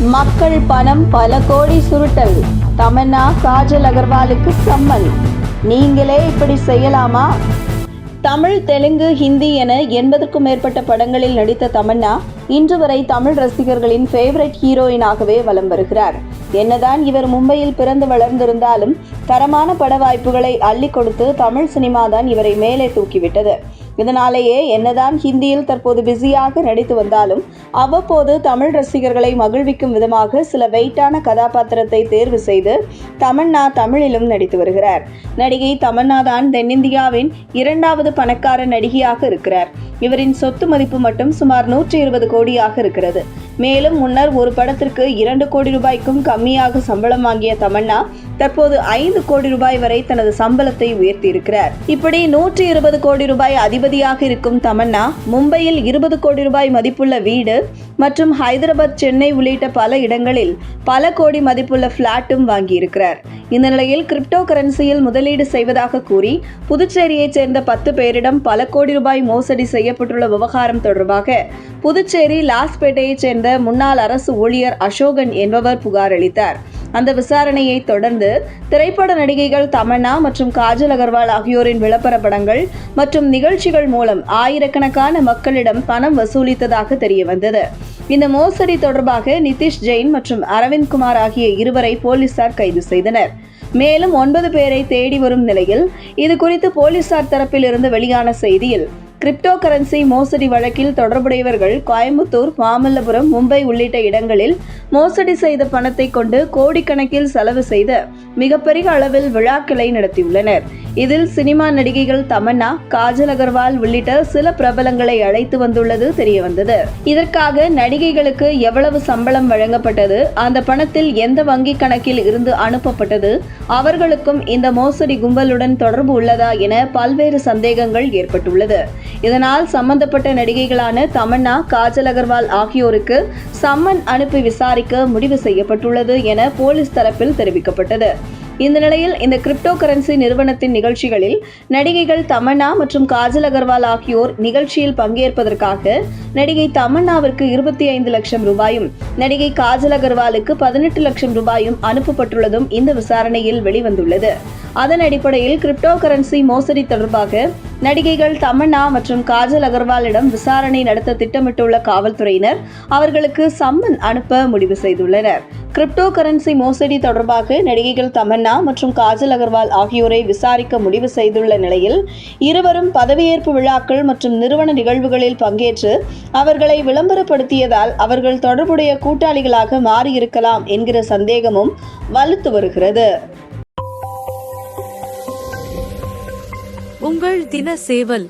மக்கள் பணம் பல கோடி சுருட்டல். தமன்னா காஜல் அகர்வாலுக்கு சம்மன். நீங்களே இப்படி செய்யலாமா? தமிழ் தெலுங்கு ஹிந்தி என எண்பதுக்கும் மேற்பட்ட படங்களில் நடித்த தமன்னா இன்று வரை தமிழ் ரசிகர்களின் ஃபேவரட் ஹீரோயினாகவே வலம் வருகிறார். என்னதான் இவர் மும்பையில் பிறந்து வளர்ந்திருந்தாலும் தரமான பட வாய்ப்புகளை அள்ளி கொடுத்து தமிழ் சினிமா தான் இவரை மேலே தூக்கிவிட்டது. இதனாலேயே என்னதான் ஹிந்தியில் தற்போது பிஸியாக நடித்து வந்தாலும் அவ்வப்போது தமிழ் ரசிகர்களை மகிழ்விக்கும் விதமாக சில வெயிட்டான கதாபாத்திரத்தை தேர்வு செய்து தமன்னா தமிழிலும் நடித்து வருகிறார். நடிகை தமன்னா தான் தென்னிந்தியாவின் இரண்டாவது பணக்கார நடிகையாக இருக்கிறார். இவரின் சொத்து மதிப்பு மட்டும் சுமார் நூற்றி இருபது கோடியாக இருக்கிறது. மேலும் முன்னர் ஒரு படத்திற்கு இரண்டு கோடி ரூபாய்க்கும் கம்மியாக சம்பளம் வாங்கிய தமன்னா தற்போது ஐந்து கோடி ரூபாய் வரை தனது சம்பளத்தை உயர்த்தியிருக்கிறார். இப்படி நூற்றி இருபது கோடி ரூபாய் அதிபதியாக இருக்கும் தமன்னா மும்பையில் இருபது கோடி ரூபாய் மதிப்புள்ள வீடு மற்றும் ஹைதராபாத் சென்னை உள்ளிட்ட பல இடங்களில் பல கோடி மதிப்புள்ள பிளாட்டும் வாங்கியிருக்கிறார். இந்த நிலையில் கிரிப்டோ கரன்சியில் முதலீடு செய்வதாக கூறி புதுச்சேரியைச் சேர்ந்த பத்து பேரிடம் பல கோடி ரூபாய் மோசடி செய்யப்பட்டுள்ள விவகாரம் தொடர்பாக புதுச்சேரி லாஸ்பேட்டையைச் சேர்ந்த முன்னாள் அரசு ஊழியர் அசோகன் என்பவர் புகார் அளித்தார். அந்த விசாரணையை தொடர்ந்து திரைப்பட நடிகைகள் தமன்னா மற்றும் காஜல் அகர்வால் ஆகியோரின் விளம்பர படங்கள் மற்றும் நிகழ்ச்சிகள் மூலம் ஆயிரக்கணக்கான மக்களிடம் பணம் வசூலித்ததாக தெரியவந்தது. இந்த மோசடி தொடர்பாக நிதிஷ் ஜெயின் மற்றும் அரவிந்த் குமார் ஆகிய இருவரை போலீசார் கைது செய்தனர். மேலும் ஒன்பது பேரை தேடி வரும் நிலையில் இது குறித்து போலீசார் தரப்பில் இருந்து வெளியான செய்தியில் கிரிப்டோ கரன்சி மோசடி வழக்கில் தொடர்புடையவர்கள் கோயம்புத்தூர் மாமல்லபுரம் மும்பை உள்ளிட்ட இடங்களில் மோசடி செய்த பணத்தை கொண்டு கோடிக்கணக்கில் செலவு செய்து மிகப்பெரிய அளவில் விழாக்களை நடத்தியுள்ளனர். இதில் சினிமா நடிகைகள் தமன்னா காஜல் அகர்வால் உள்ளிட்ட சில பிரபலங்களை அழைத்து வந்துள்ளது தெரியவந்தது. இதற்காக நடிகைகளுக்கு எவ்வளவு சம்பளம் வழங்கப்பட்டது அந்த பணத்தில் எந்த வங்கி கணக்கில் இருந்து அனுப்பப்பட்டது அவர்களுக்கும் இந்த மோசடி கும்பலுடன் தொடர்பு உள்ளதா என பல்வேறு சந்தேகங்கள் ஏற்பட்டுள்ளது. இதனால் சம்பந்தப்பட்ட நடிகைகளான தமன்னா காஜல் அகர்வால் ஆகியோருக்கு சம்மன் அனுப்பி விசாரிக்க முடிவு செய்யப்பட்டுள்ளது என போலீஸ் தரப்பில் தெரிவிக்கப்பட்டது. இந்த நிலையில் இந்த கிரிப்டோ கரன்சி நிறுவனத்தின் நிகழ்ச்சிகளில் நடிகைகள் தமன்னா மற்றும் காஜல் அகர்வால் ஆகியோர் நிகழ்ச்சியில் பங்கேற்பதற்காக நடிகை தமன்னாவிற்கு இருபத்தி ஐந்து லட்சம் ரூபாயும் நடிகை காஜல் அகர்வாலுக்கு பதினெட்டு லட்சம் ரூபாயும் அனுப்பப்பட்டுள்ளதும் இந்த விசாரணையில் வெளிவந்துள்ளது. அதன் அடிப்படையில் கிரிப்டோ கரன்சி மோசடி தொடர்பாக நடிகைகள் தமன்னா மற்றும் காஜல் அகர்வாலிடம் விசாரணை நடத்த திட்டமிட்டுள்ள காவல்துறையினர் அவர்களுக்கு சம்மன் அனுப்ப முடிவு செய்துள்ளனர். கிரிப்டோ கரன்சி மோசடி தொடர்பாக நடிகைகள் தமன்னா மற்றும் காஜல் அகர்வால் ஆகியோரை விசாரிக்க முடிவு செய்துள்ள நிலையில் இருவரும் பதவியேற்பு விழாக்கள் மற்றும் நிறுவன நிகழ்வுகளில் பங்கேற்று அவர்களை விளம்பரப்படுத்தியதால் அவர்கள் தொடர்புடைய கூட்டாளிகளாக மாறியிருக்கலாம் என்கிற சந்தேகமும் வலுத்து வருகிறது. உங்கள் தின சேவல்